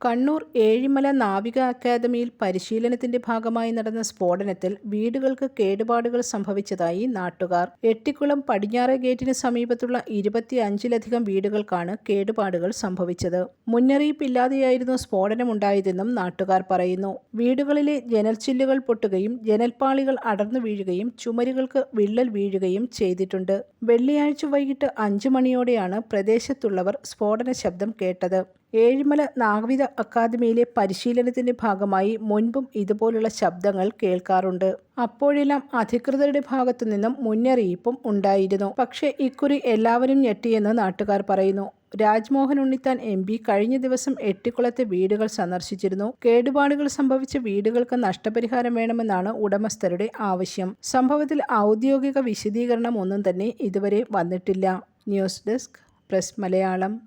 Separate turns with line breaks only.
കണ്ണൂർ ഏഴിമല നാവിക അക്കാദമിയിൽ പരിശീലനത്തിന്റെ ഭാഗമായി നടന്ന സ്ഫോടനത്തിൽ വീടുകൾക്ക് കേടുപാടുകൾ സംഭവിച്ചതായി നാട്ടുകാർ. എട്ടിക്കുളം പടിഞ്ഞാറെ ഗേറ്റിന് സമീപത്തുള്ള ഇരുപത്തിയഞ്ചിലധികം വീടുകൾക്കാണ് കേടുപാടുകൾ സംഭവിച്ചത്. മുന്നറിയിപ്പില്ലാതെയായിരുന്നു സ്ഫോടനമുണ്ടായതെന്നും നാട്ടുകാർ പറയുന്നു. വീടുകളിലെ ജനൽച്ചില്ലുകൾ പൊട്ടുകയും ജനൽപ്പാളികൾ അടർന്നു വീഴുകയും ചുമരുകൾക്ക് വിള്ളൽ വീഴുകയും ചെയ്തിട്ടുണ്ട്. വെള്ളിയാഴ്ച വൈകിട്ട് അഞ്ചു മണിയോടെയാണ് പ്രദേശത്തുള്ളവർ സ്ഫോടന ശബ്ദം കേട്ടത്. ഏഴിമല നാഗവിധ അക്കാദമിയിലെ പരിശീലനത്തിന്റെ ഭാഗമായി മുൻപും ഇതുപോലുള്ള ശബ്ദങ്ങൾ കേൾക്കാറുണ്ട്. അപ്പോഴെല്ലാം അധികൃതരുടെ ഭാഗത്തു നിന്നും മുന്നറിയിപ്പും ഉണ്ടായിരുന്നു. പക്ഷേ ഇക്കുറി എല്ലാവരും ഞെട്ടിയെന്ന് നാട്ടുകാർ പറയുന്നു. രാജ്മോഹൻ ഉണ്ണിത്താൻ എം പി കഴിഞ്ഞ ദിവസം എട്ടിക്കുളത്തെ വീടുകൾ സന്ദർശിച്ചിരുന്നു. കേടുപാടുകൾ സംഭവിച്ച വീടുകൾക്ക് നഷ്ടപരിഹാരം വേണമെന്നാണ് ഉടമസ്ഥരുടെ ആവശ്യം. സംഭവത്തിൽ ഔദ്യോഗിക വിശദീകരണം ഒന്നും തന്നെ ഇതുവരെ വന്നിട്ടില്ല.
News desk press Malayalam.